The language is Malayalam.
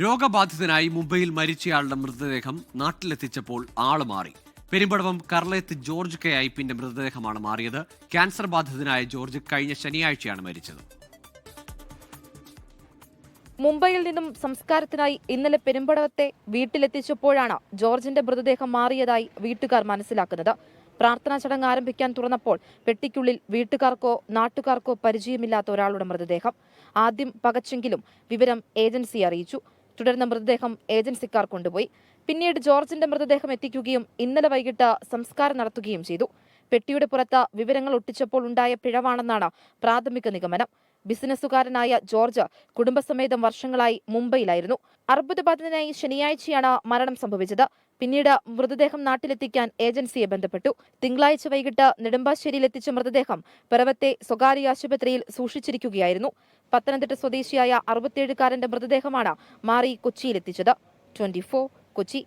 രോഗബാധിതനായി മുംബൈയിൽ മരിച്ചയാളുടെ മൃതദേഹം നാട്ടിലെത്തിച്ചപ്പോൾ ആൾ മാറി. പെരുമ്പടവം കർളയത്ത് ജോർജ് കെ ഐപ്പിന്റെ മൃതദേഹമാണ് മാറിയത്. ക്യാൻസർ ബാധിതനായ ജോർജ് കഴിഞ്ഞ ശനിയാഴ്ചയാണ് മരിച്ചത്. മുംബൈയിൽ നിന്നും സംസ്കാരത്തിനായി ഇന്നലെ പെരുമ്പടവത്തെ വീട്ടിലെത്തിച്ചപ്പോഴാണ് ജോർജിന്റെ മൃതദേഹം മാറിയതായി വീട്ടുകാർ മനസ്സിലാക്കുന്നത്. പ്രാർത്ഥനാ ചടങ്ങ് ആരംഭിക്കാൻ തുറന്നപ്പോൾ പെട്ടിക്കുള്ളിൽ വീട്ടുകാർക്കോ നാട്ടുകാർക്കോ പരിചയമില്ലാത്ത ഒരാളുടെ മൃതദേഹം. ആദ്യം പകച്ചെങ്കിലും വിവരം ഏജൻസി അറിയിച്ചു. തുടർന്ന് മൃതദേഹം ഏജൻസിക്കാർ കൊണ്ടുപോയി. പിന്നീട് ജോർജിന്റെ മൃതദേഹം എത്തിക്കുകയും ഇന്നലെ വൈകിട്ട് സംസ്കാരം നടത്തുകയും ചെയ്തു. പെട്ടിയുടെ പുറത്ത് വിവരങ്ങൾ ഒട്ടിച്ചപ്പോൾ ഉണ്ടായ പിഴവാണെന്നാണ് പ്രാഥമിക നിഗമനം. ബിസിനസ്സുകാരനായ ജോർജ് കുടുംബസമേതം വർഷങ്ങളായി മുംബൈയിലായിരുന്നു. അർബുദബാധിതനായി ശനിയാഴ്ചയാണ് മരണം സംഭവിച്ചത്. പിന്നീട് മൃതദേഹം നാട്ടിലെത്തിക്കാൻ ഏജൻസിയെ ബന്ധപ്പെട്ടു. തിങ്കളാഴ്ച വൈകിട്ട് നെടുമ്പാശ്ശേരിയിൽ എത്തിച്ച മൃതദേഹം പിറവത്തെ സ്വകാര്യ ആശുപത്രിയിൽ സൂക്ഷിച്ചിരിക്കുകയായിരുന്നു. പത്തനംതിട്ട സ്വദേശിയായ അറുപത്തിയേഴുകാരന്റെ മൃതദേഹമാണ് മാറി കൊച്ചിയിലെത്തിച്ചത്. ട്വന്റി കൊച്ചി.